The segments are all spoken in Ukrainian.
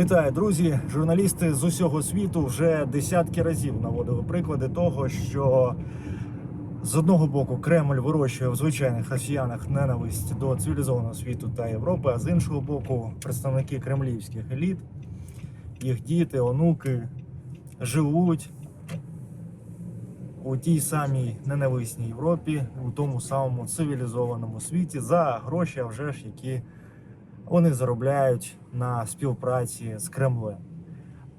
Вітаю, друзі! Журналісти з усього світу вже десятки разів наводили приклади того, що з одного боку Кремль вирощує в звичайних росіянах ненависть до цивілізованого світу та Європи, а з іншого боку, представники кремлівських еліт, їх діти, онуки живуть у тій самій ненависній Європі, у тому самому цивілізованому світі за гроші, а вже ж які вони заробляють на співпраці з Кремлем.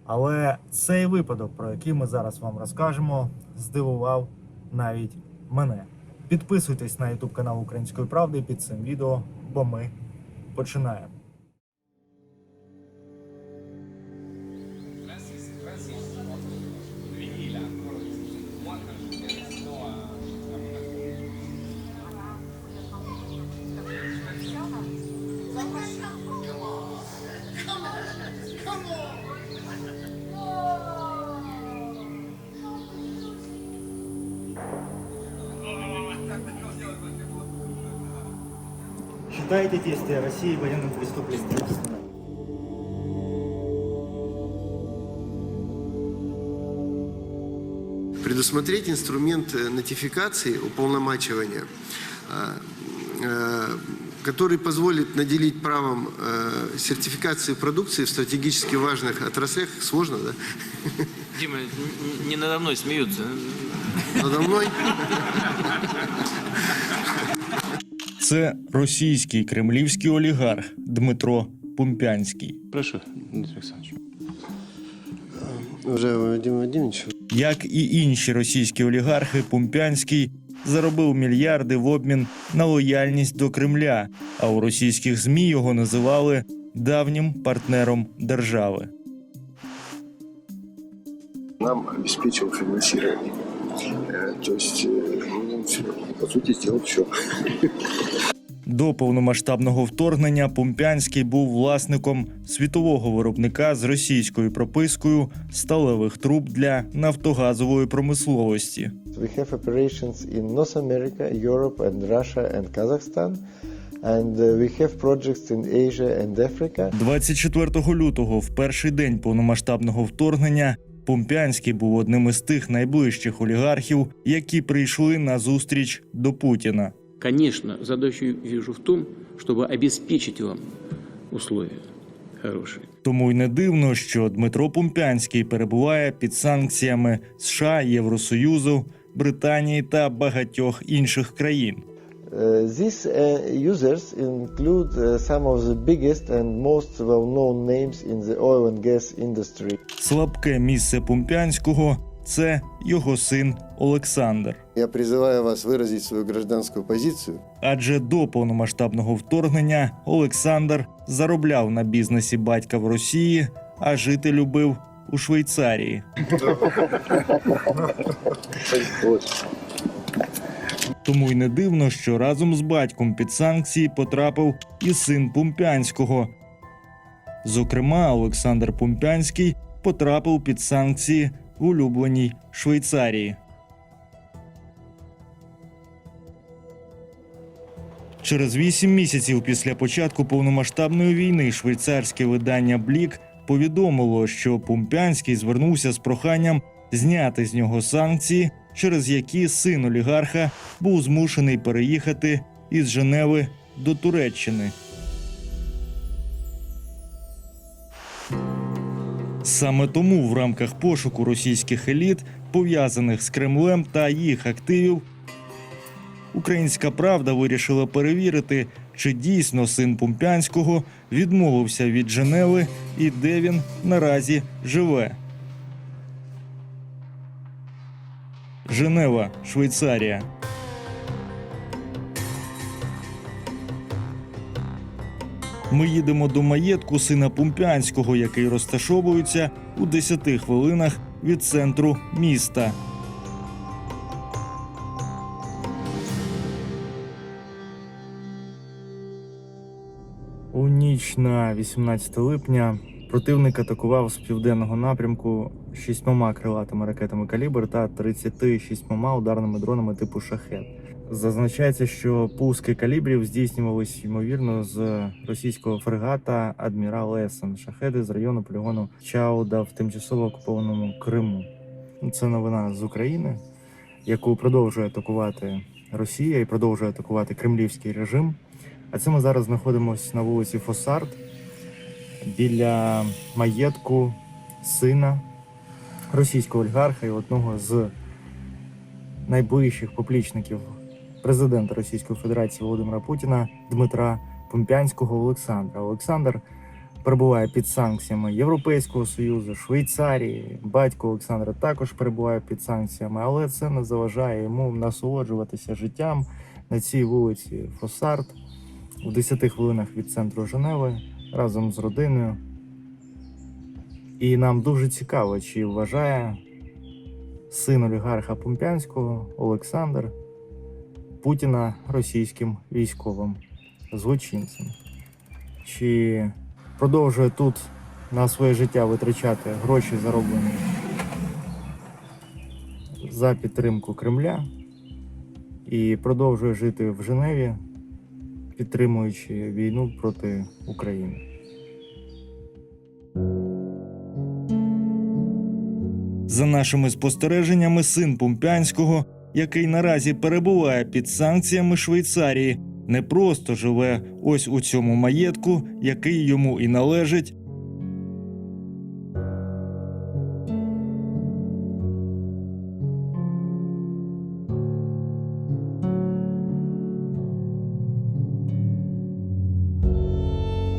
Але цей випадок, про який ми зараз вам розкажемо, здивував навіть мене. Підписуйтесь на YouTube канал Української правди під цим відео, бо ми починаємо. Считаете действия России военным преступлением? предусмотреть инструмент э, нотификации, уполномачивания, э, э, который позволит наделить правом э, сертификации продукции в стратегически важных отраслях. Сложно, да? Дима, не надо мной смеются. Надо мной. Це російський кремлівський олігарх Дмитро Пумпянський. Прошу, Дмитрий Александрович. Уже Владимир Владимирович, Як і інші російські олігархи, Пумпянський заробив мільярди в обмін на лояльність до Кремля, а у російських ЗМІ його називали давнім партнером держави. нам обеспечил финансирование. Э, То есть, по сути, сделал все. До повномасштабного вторгнення Пумпянський був власником світового виробника з російською пропискою сталевих труб для нафтогазової промисловості. We have operations in North America, Europe, and Russia and Kazakhstan. And uh, we have projects in Asia and Africa. 24 лютого, в перший день повномасштабного вторгнення, Пумпянський був одним із тих найближчих олігархів, які прийшли на зустріч до Путіна. Конечно, задачу вижу в том, чтобы обеспечить вам условия хорошие. Тому й не дивно, що Дмитро Пумпянський перебуває під санкціями США, Євросоюзу, Британії та багатьох інших країн. Uh, these uh, users include uh, some of the biggest and most well-known names in the oil and gas industry. Слабке місце Пумпянського це його син Олександр. я призываю вас выразить свою гражданскую позицию. Адже до повномасштабного вторгнення Олександр заробляв на бізнесі батька в Росії, а жити любив у Швейцарії. Тому й не дивно, що разом з батьком під санкції потрапив і син Пумпянського. Зокрема, Олександр Пумпянський потрапив під санкції в улюбленій Швейцарії. Через вісім місяців після початку повномасштабної війни швейцарське видання Блік повідомило, що Пумпянський звернувся з проханням зняти з нього санкції, через які син олігарха був змушений переїхати із Женеви до Туреччини. Саме тому в рамках пошуку російських еліт, пов'язаних з Кремлем та їх активів, Українська правда вирішила перевірити, чи дійсно син Пумпянського відмовився від Женеви і де він наразі живе. Женева, Швейцарія. Ми їдемо до маєтку сина Пумпянського, який розташовується у 10 хвилинах від центру міста. У ніч на 18 липня противник атакував з південного напрямку шістьмома крилатими ракетами калібр та 36 ударними дронами типу шахет. Зазначається, що пуски калібрів здійснювались ймовірно з російського фрегата Адмірал Есен шахеди з району полігону Чауда в тимчасово окупованому Криму. Це новина з України, яку продовжує атакувати Росія і продовжує атакувати кремлівський режим. А це ми зараз знаходимося на вулиці Фосард біля маєтку сина російського олігарха і одного з найближчих поплічників президента Російської Федерації Володимира Путіна Дмитра Помпянського Олександра. Олександр перебуває під санкціями Європейського Союзу, Швейцарії. Батько Олександра також перебуває під санкціями, але це не заважає йому насолоджуватися життям на цій вулиці Фосард у 10 хвилинах від центру Женеви разом з родиною. І нам дуже цікаво, чи вважає син олігарха Помпянського Олександр Путіна російським військовим злочинцем. Чи продовжує тут на своє життя витрачати гроші, зароблені за підтримку Кремля, і продовжує жити в Женеві, підтримуючи війну проти України. За нашими спостереженнями, син Помпянського, який наразі перебуває під санкціями Швейцарії, не просто живе ось у цьому маєтку, який йому і належить.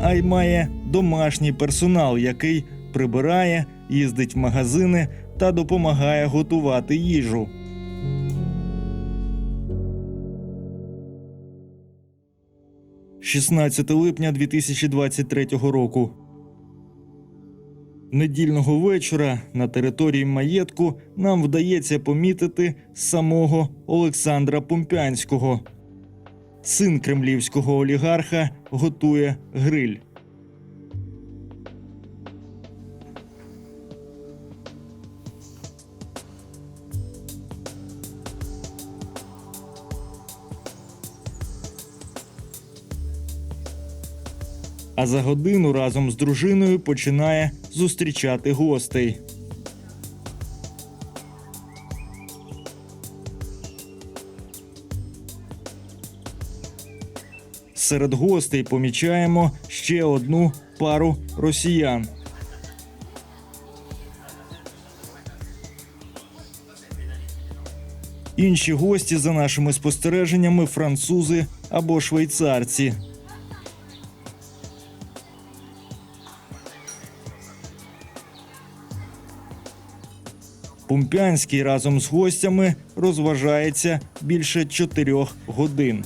А й має домашній персонал, який прибирає, їздить в магазини та допомагає готувати їжу. «16 липня 2023 року. Недільного вечора на території маєтку нам вдається помітити самого Олександра Помпянського. Син кремлівського олігарха готує гриль. А за годину разом з дружиною починає зустрічати гостей. Серед гостей помічаємо ще одну пару росіян. Інші гості, за нашими спостереженнями, французи або швейцарці. Помпянський разом з гостями розважається більше чотирьох годин.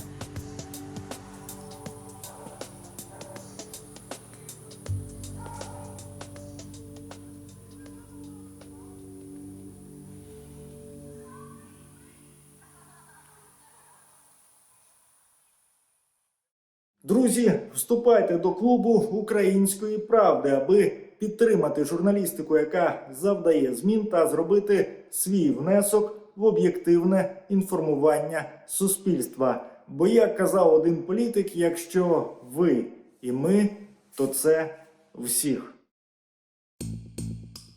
Друзі, вступайте до клубу української правди, аби підтримати журналістику, яка завдає змін, та зробити свій внесок в об'єктивне інформування суспільства. Бо як казав один політик, якщо ви і ми, то це всіх.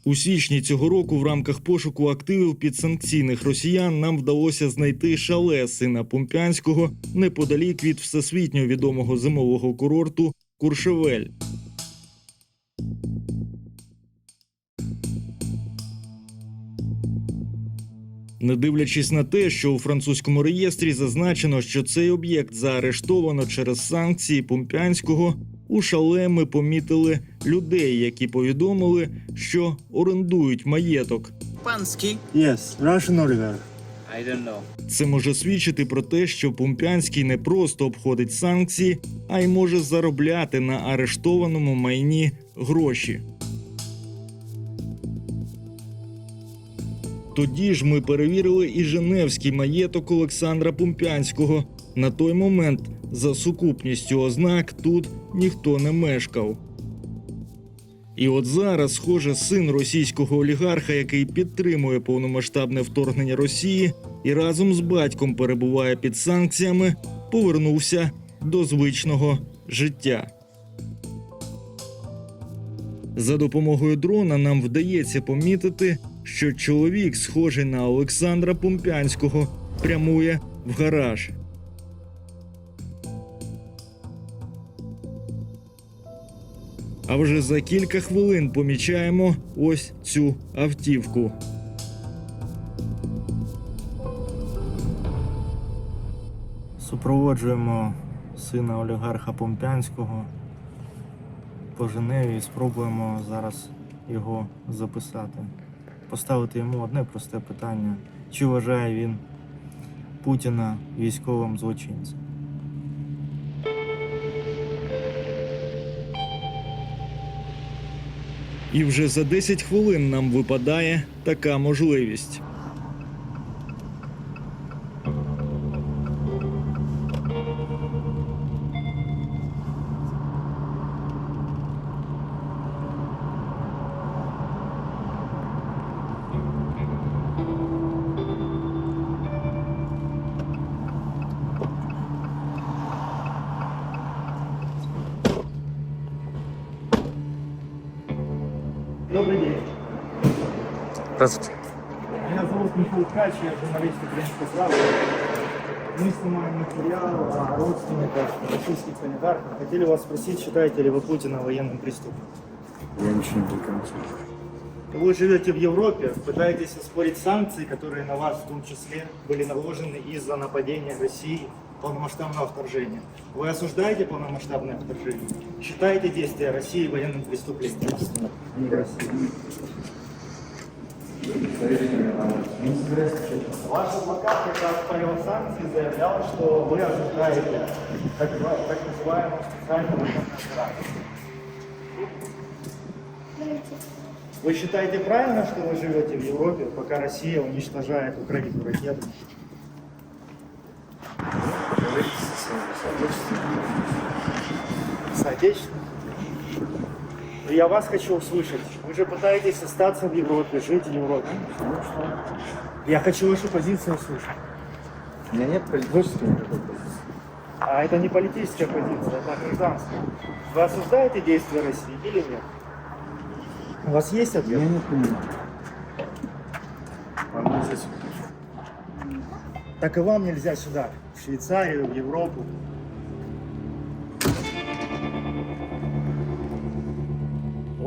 У січні цього року в рамках пошуку активів підсанкційних росіян нам вдалося знайти шале сина Помпянського неподалік від всесвітньо відомого зимового курорту Куршевель. Не дивлячись на те, що у французькому реєстрі зазначено, що цей об'єкт заарештовано через санкції Помпянського, у шале ми помітили людей, які повідомили, що орендують маєток. Панский. Yes, Russian oligarch. I don't know. Це може свідчити про те, що Помпянський не просто обходить санкції, а й може заробляти на арештованому майні гроші. Тоді ж ми перевірили і Женевський маєток Олександра Помпянського. На той момент за сукупністю ознак тут ніхто не мешкав. І от зараз, схоже, син російського олігарха, який підтримує повномасштабне вторгнення Росії, і разом з батьком перебуває під санкціями, повернувся до звичного життя. За допомогою дрона нам вдається помітити, що чоловік, схожий на Олександра Помпянського, прямує в гараж. А вже за кілька хвилин помічаємо ось цю автівку. Супроводжуємо сина олігарха Помпянського по Женеві і спробуємо зараз його записати. Поставити йому одне просте питання: чи вважає він Путіна військовим злочинцем? І вже за 10 хвилин нам випадає така можливість. Здравствуйте. Меня зовут Михаил Ткач, я журналист украинской правды. Мы снимаем материал о родственниках российских олигархов. Хотели вас спросить, считаете ли вы Путина военным преступником? Я ничего не прикасаюсь. Вы живете в Европе, пытаетесь оспорить санкции, которые на вас в том числе были наложены из-за нападения России, полномасштабного вторжения. Вы осуждаете полномасштабное вторжение? Считаете действия России военным преступлением? Ваша плакат как раз правил санкций заявлял, что вы ожидаете так, так называемого специального Вы считаете правильно, что вы живете в Европе, пока Россия уничтожает Украину ракетами? Соотечественники. Ну, Я вас хочу услышать. Вы же пытаетесь остаться в Европе, жить в Европе. Я хочу вашу позицию услышать. У меня нет политической никакой позиции. А это не политическая позиция, это гражданская. Вы осуждаете действия России или нет? У вас есть ответ? Я не понимаю. Вам. Так и вам нельзя сюда, в Швейцарию, в Европу.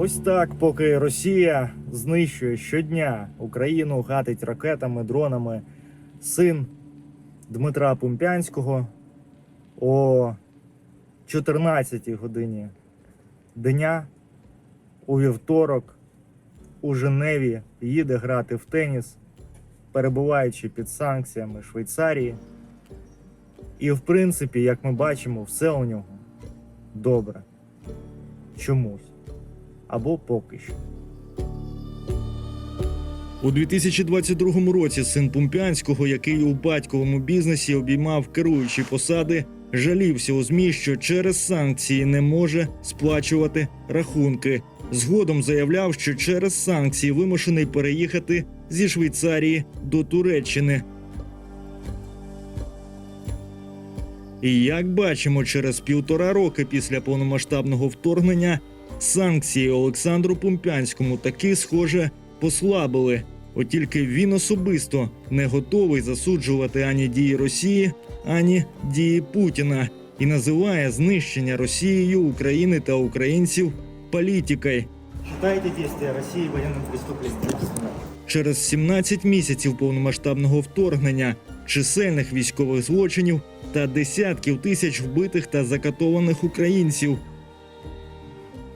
Ось так, поки Росія знищує щодня Україну, гатить ракетами, дронами, син Дмитра Пумпянського о 14 годині дня у вівторок у Женеві їде грати в теніс перебуваючи під санкціями Швейцарії. І, в принципі, як ми бачимо, все у нього добре. Чомусь. Або поки що. У 2022 році син Пумпянського, який у батьковому бізнесі обіймав керуючі посади, жалівся у ЗМІ, що через санкції не може сплачувати рахунки. Згодом заявляв, що через санкції вимушений переїхати зі Швейцарії до Туреччини. І як бачимо, через півтора роки після повномасштабного вторгнення санкції Олександру Пумпянському таки схоже послабили. От тільки він особисто не готовий засуджувати ані дії Росії, ані дії Путіна і називає знищення Росією України та українців політикою. Считаете действия Росії воєнним преступлением? Через 17 місяців повномасштабного вторгнення, чисельних військових злочинів та десятків тисяч вбитих та закатованих українців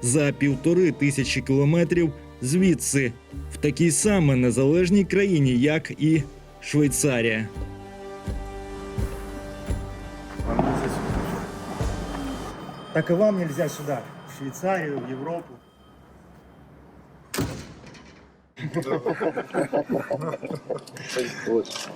за півтори тисячі кілометрів звідси, в такій саме незалежній країні, як і Швейцарія. Так и вам нельзя сюда, в Швейцарию, в Европу. Вот.